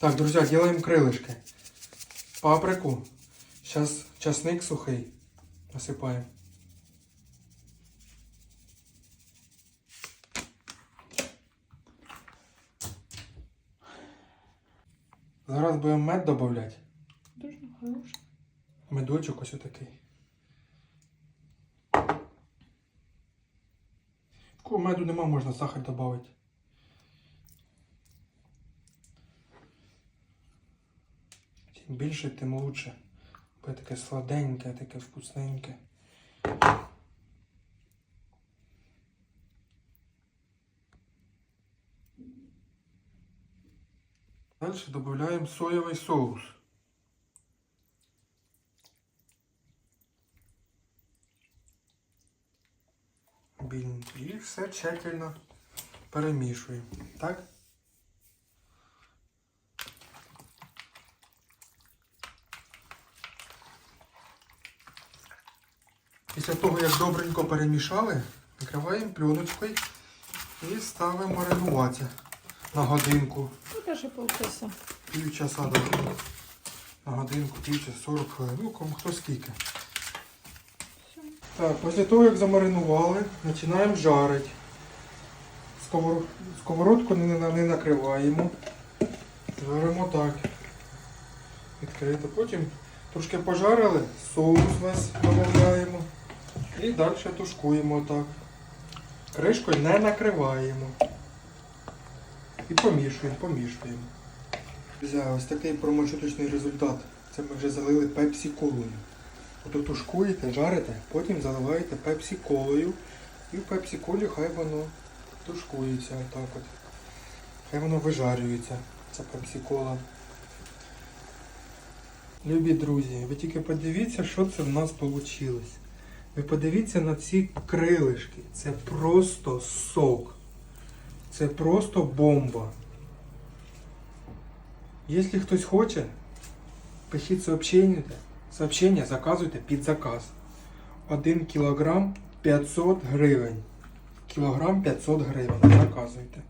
Так, друзья, делаем крылышки. Паприку. Сейчас часник сухий. Насыпаем. Зараз будемо мед додавати. Дуже хороший. Медочок ось отакий. В кого меду нема, можна сахар додати. Чим більше, тим лучше. Буде таке сладеньке, таке вкусненьке. Далі додаємо соєвий соус. І все тщательно перемішуємо. Так? Після того, як добренько перемішали, накриваємо пленочкою і ставимо маринувати на годинку. Ну, даже полчаса. Півчаса до на годинку, півчаса, 40 хвилин. Ну, кому хто скільки. Все. Так, після того, як замаринували, починаємо жарити. Сковородку не, не, не накриваємо. Жаримо так. Відкрито. Потім трошки пожарили, соус весь додаємо. І далі тушкуємо так. Кришкою не накриваємо. І помішуємо, помішуємо. Друзі, ось такий промочуточний результат. Це ми вже залили пепсі колою. Ото тушкуєте, жарите, потім заливаєте пепсі колою. І в пепсі колі хай воно тушкується отак от. Хай воно вижарюється, ця пепсі кола. Любі друзі, ви тільки подивіться, що це в нас вийшло. Ви подивіться на ці крилишки. Це просто сок. Це просто бомба. Якщо хтось хоче, пишіть сообщення, сообщення, заказуйте під заказ. 1 кілограм 500 гривень. Кілограм 500 гривень. Заказуйте.